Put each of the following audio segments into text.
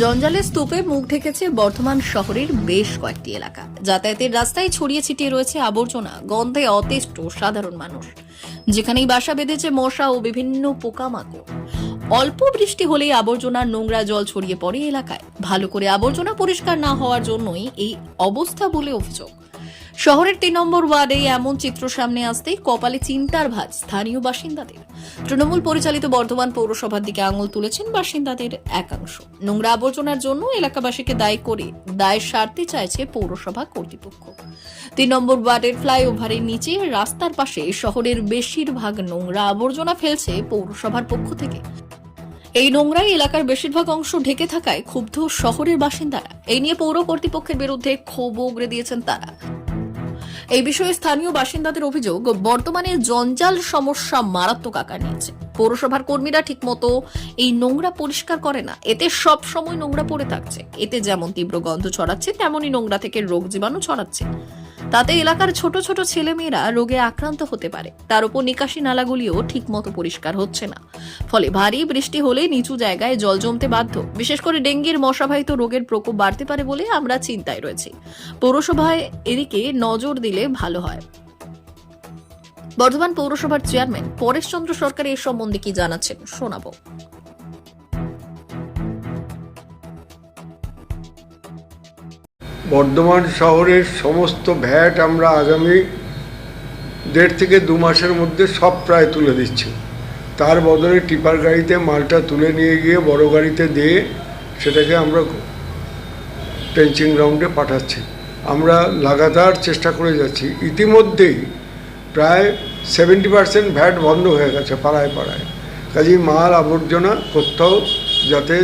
জঞ্জালের স্তূপে মুখ ঢেকেছে বর্ধমান শহরের বেশ কয়েকটি এলাকা। যাতায়াতের রাস্তায় ছড়িয়ে ছিটিয়ে রয়েছে আবর্জনা, গন্ধে অতিষ্ঠ সাধারণ মানুষ। যেখানেই বাসা বেঁধেছে মশা ও বিভিন্ন পোকামাকড়। অল্প বৃষ্টি হলেই আবর্জনা নোংরা জল ছড়িয়ে পড়ে এলাকায়। ভালো করে আবর্জনা পরিষ্কার না হওয়ার জন্যই এই অবস্থা বলে অভিযোগ। শহরের তিন নম্বর ওয়ার্ডে এমন চিত্র সামনে আসতেই কপালে চিন্তার ভাঁজ স্থানীয় বাসিন্দাদের। তৃণমূল পরিচালিত বর্ধমান পৌরসভার দিকে আঙুল তুলেছেন বাসিন্দাদের একাংশ। নোংরা আবর্জনার জন্য এলাকাবাসীকে দায়ী করে দায় সারতে চাইছে পৌরসভা কর্তৃপক্ষ। তিন নম্বর ওয়ার্ডের ফ্লাইওভারের নিচে রাস্তার পাশে শহরের বেশিরভাগ নোংরা আবর্জনা ফেলছে পৌরসভার পক্ষ থেকে। এই নোংরাই এলাকার বেশিরভাগ অংশ ঢেকে থাকায় ক্ষুব্ধ শহরের বাসিন্দারা। এই নিয়ে পৌর কর্তৃপক্ষের বিরুদ্ধে ক্ষোভ উগরে দিয়েছেন তারা। এই বিষয়ে স্থানীয় বাসিন্দাদের অভিযোগ, বর্তমানে জঞ্জাল সমস্যা মারাত্মক আকার নিয়েছে। পৌরসভার কর্মীরা ঠিকমতো এই নোংরা পরিষ্কার করে না। এতে সব সময় নোংরা পড়ে থাকছে। এতে যেমন তীব্র গন্ধ ছড়াচ্ছে, তেমনই নোংরা থেকে রোগ জীবাণু ছড়াচ্ছে। তাতে এলাকার ছোট ছোট ছেলেমেয়েরা রোগে আক্রান্ত হতে পারে। তার উপর নিকাশি নালাগুলিও ঠিকমতো পরিষ্কার হচ্ছে না। ফলে ভারী বৃষ্টি হলে নিচু জায়গায় জল জমতে বাধ্য। বিশেষ করে ডেঙ্গির মশাবাহিত রোগের প্রকোপ বাড়তে পারে বলে আমরা চিন্তায় রয়েছি। পৌরসভায় এদিকে নজর দিলে ভালো হয়। বর্ধমান পৌরসভার চেয়ারম্যান পরেশচন্দ্র সরকার এ সম্বন্ধে কি জানাচ্ছেন শোনাবো। বর্ধমান শহরের সমস্ত ভ্যাট আমরা আগামী দেড় থেকে দু মাসের মধ্যে সব প্রায় তুলে দিচ্ছি। তার বদলে টিপার গাড়িতে মালটা তুলে নিয়ে গিয়ে বড় গাড়িতে দিয়ে সেটাকে আমরা ট্রেঞ্চিং গ্রাউন্ডে পাঠাচ্ছি। আমরা লাগাতার চেষ্টা করে যাচ্ছি। ইতিমধ্যেই প্রায় সেভেন্টি পার্সেন্ট ভ্যাট বন্ধ হয়ে গেছে পাড়ায় পাড়ায়। কাজেই মাল আবর্জনা কোথাও যাতে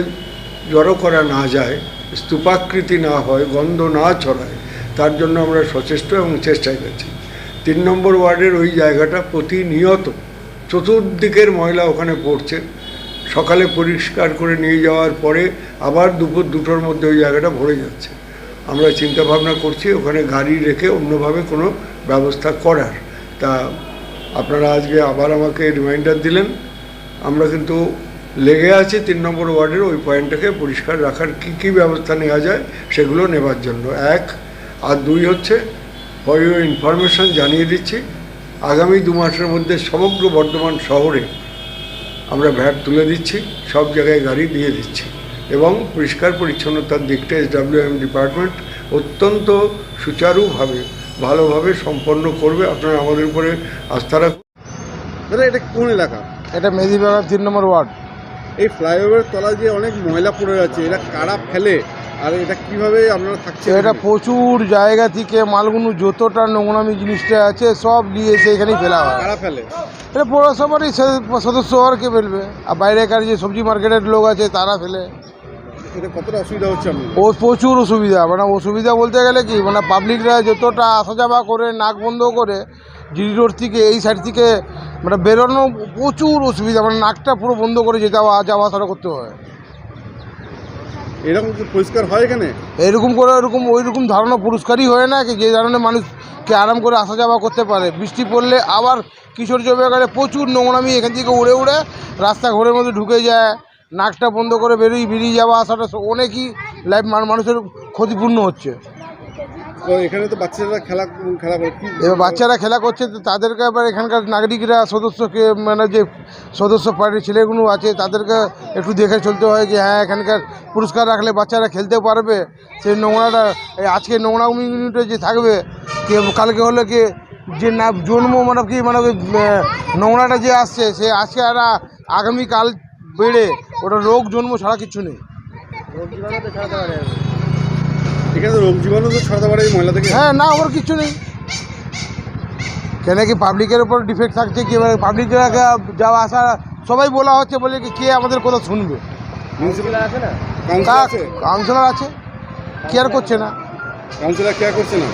জড়ো করা না যায় স্তূপাকৃতি না হয়, গন্ধ না ছড়ায়, তার জন্য আমরা সচেষ্ট এবং চেষ্টায় গেছি তিন নম্বর ওয়ার্ডের ওই জায়গাটা প্রতিনিয়ত চতুর্দিকের ময়লা ওখানে পড়ছে। সকালে পরিষ্কার করে নিয়ে যাওয়ার পরে আবার দুপুর দুটোর মধ্যে ওই জায়গাটা ভরে যাচ্ছে। আমরা চিন্তা ভাবনা করছি ওখানে গাড়ি রেখে অন্যভাবে কোনো ব্যবস্থা করার। তা আপনারা আজকে আবার আমাকে রিমাইন্ডার দিলেন। আমরা কিন্তু লেগে আছে তিন নম্বর ওয়ার্ডের ওই পয়েন্টটাকে পরিষ্কার রাখার কী কী ব্যবস্থা নেওয়া যায় সেগুলো নেবার জন্য। এক আর দুই হচ্ছে ফর ইউর ইনফরমেশন জানিয়ে দিচ্ছি আগামী দু মাসের মধ্যে সমগ্র বর্ধমান শহরে আমরা ভ্যাট তুলে দিচ্ছি সব জায়গায় গাড়ি দিয়ে দিচ্ছি এবং পরিষ্কার পরিচ্ছন্নতার দিকটা এস এসডাব্লিউএম ডিপার্টমেন্ট অত্যন্ত সুচারুভাবে ভালোভাবে সম্পন্ন করবে। আপনারা আমাদের উপরে আস্থা রাখুন। দাদা এটা কোন এলাকা? এটা মেদিবাগান তিন নম্বর ওয়ার্ড। এই ফ্লাইওভারের তলায় যে অনেক ময়লা পড়ে আছে এটা কারা ফেলে? আর এটা কীভাবে আপনারা থাকছে এটা প্রচুর জায়গা থেকে মালগুলো যতটা নোংরামি জিনিসটা আছে সব নিয়ে এসে এখানেই ফেলা হয়। কারা ফেলে? এটা পৌরসভারই সদস্য আর কে ফেলবে? আর বাইরেকার যে সবজি মার্কেটের লোক আছে তারা ফেলে। এটা কতটা অসুবিধা হচ্ছে ও প্রচুর অসুবিধা। মানে অসুবিধা বলতে গেলে কি মানে পাবলিকরা যতটা আসা যাওয়া করে নাক বন্ধ করে জিডি রোড থেকে এই সাইড থেকে মানে বেরোনো প্রচুর অসুবিধা মানে নাকটা পুরো বন্ধ করে যেতে যাওয়া যাওয়া আসা করতে হয়। এরকম কি পরিষ্কার হয় এখানে? এরকম করে ওরকম ওই রকম ধারণা পুরস্কারই হয় না কি? যে ধরনের মানুষকে আরাম করে আসা যাওয়া করতে পারে। বৃষ্টি পড়লে আবার কিশোর জমে গেলে প্রচুর নোংরামি এখান থেকে উড়ে উড়ে রাস্তা ঘরের মধ্যে ঢুকে যায়। নাকটা বন্ধ করে বেরিয়ে বেরিয়ে যাওয়া আসাটা অনেকই লাইফ মানুষের ক্ষতিপূর্ণ হচ্ছে। এখানে তো বাচ্চারা খেলা খেলা করে এবার বাচ্চারা খেলা করছে তো তাদেরকে আবার এখানকার নাগরিকরা সদস্যকে মানে যে সদস্য পার্টির ছেলেগুলো আছে তাদেরকে একটু দেখে চলতে হয় যে হ্যাঁ এখানকার পুরস্কার রাখলে বাচ্চারা খেলতে পারবে। সেই নোংরাটা এই আজকে নোংরা ইউনিটে যে থাকবে কে কালকে হলে কি যে না জন্ম মানে কি মানে নোংরাটা যে আসছে সে আজকে আর আগামীকাল বেড়ে ওটা রোগ জন্ম ছাড়া কিছু নেই। এখানে রোগ জীবাণু তো ছড়াতে পারে এই ময়লা থেকে? হ্যাঁ না ওর কিছু নেই। কেন কি পাবলিকের উপর ডিফেক্ট থাকছে কি? এবার পাবলিকরা যাওয়া আসা সবাই বলা হচ্ছে বলে কি কে আমাদের কথা শুনবে? মিউনিসিপ্যাল আছে না? কাউন্সিলর আছে? কাউন্সিলর কেয়ার করছে না। কাউন্সিলর কেয়ার করছে না?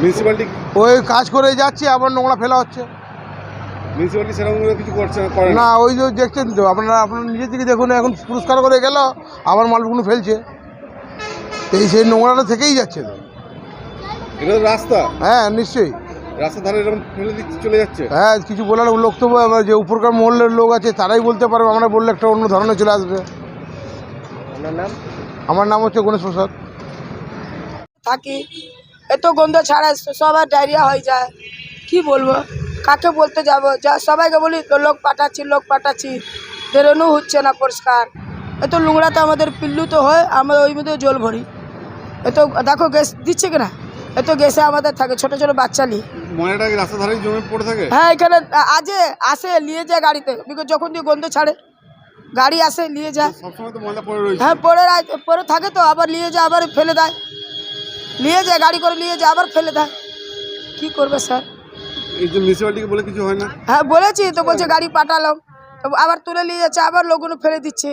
মিউনিসিপ্যালিটি ওই কাজ করে যাচ্ছে আবার নোংরা ফেলা হচ্ছে। মিউনিসিপ্যালিটি সেরকম কিছু করছে না না? না ওই যে দেখছেন তো আপনারা আপনারা নিজে থেকে দেখুন এখন পুরস্কার করে গেল আবার মালগুলো ফেলছে। এই সেই নোংরাটা থেকেই যাচ্ছে। তো এটা তো রাস্তা। হ্যাঁ নিশ্চয়ই। রাস্তা ধারে এরকম ফেলে দিচ্ছে চলে যাচ্ছে। হ্যাঁ কিছু বলার লোক তো আবার যে উপরকার মহলের লোক আছে তারাই বলতে পারবে আমরা বললে একটা অন্য ধরনের চলে আসবে। আমার নাম হচ্ছে গণেশ প্রসাদ। থাকি। এত গন্ধ ছাড়া সবার ডায়রিয়া হয়ে যায়। কি বলব? কাকে বলতে যাব? যা সবাইকে বলি লোক পাঠাচ্ছি লোক পাঠাচ্ছি। বেরোনো হচ্ছে না পরিষ্কার। এত নোংরাতে আমাদের পিল্লু তো হয় আমরা ওই মধ্যে জল ভরি। এত দেখো গ্যাস দিচ্ছে কিনা? এত গ্যাসে আমাদের থাকে ছোট ছোট বাচ্চা নিয়ে ময়লাটা রাস্তা ধারে জমে পড়ে থাকে? হ্যাঁ এখানে আজে আসে নিয়ে যায় গাড়িতে। বিকজ যখন দিয়ে গন্ধ ছাড়ে গাড়ি আসে নিয়ে যায়। তো পড়ে হ্যাঁ পরে থাকে তো আবার নিয়ে যায় আবার ফেলে দেয়। নিয়ে যায় গাড়ি করে নিয়ে যায় আবার ফেলে দেয়। কি করবে স্যার? এই যে মিউনিসিপ্যালিটিকে বলে কিছু হয় না? হ্যাঁ বলেছি তো বলছে গাড়ি পাঠালাম। আবার তুলে নিয়ে যাচ্ছে আবার লোকগুলো ফেলে দিচ্ছে।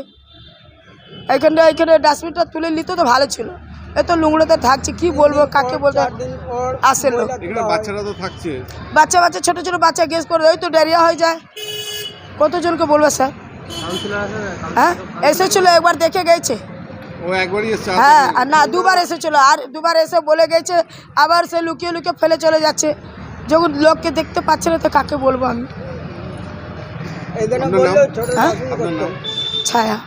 এইখানটা এইখানে ডাস্টবিনটা তুলে নিত তো ভালো ছিল। এত লুংড়োতে থাকছে কি বলব কাকে বলব? আসে লোক। বাচ্চারা তো থাকছে। বাচ্চা বাচ্চা ছোট ছোট বাচ্চা গ্যাস করে ওই তো ডায়রিয়া হয়ে যায়। কতজনকে বলবে স্যার? হ্যাঁ এসেছিল একবার দেখে গেছে। হ্যাঁ আর না দুবার এসেছিল আর দুবার এসে বলে গেছে আবার সে লুকিয়ে লুকিয়ে ফেলে চলে যাচ্ছে। যখন লোককে দেখতে পাচ্ছে না তো কাকে বলব আমি? হ্যাঁ? ছায়া।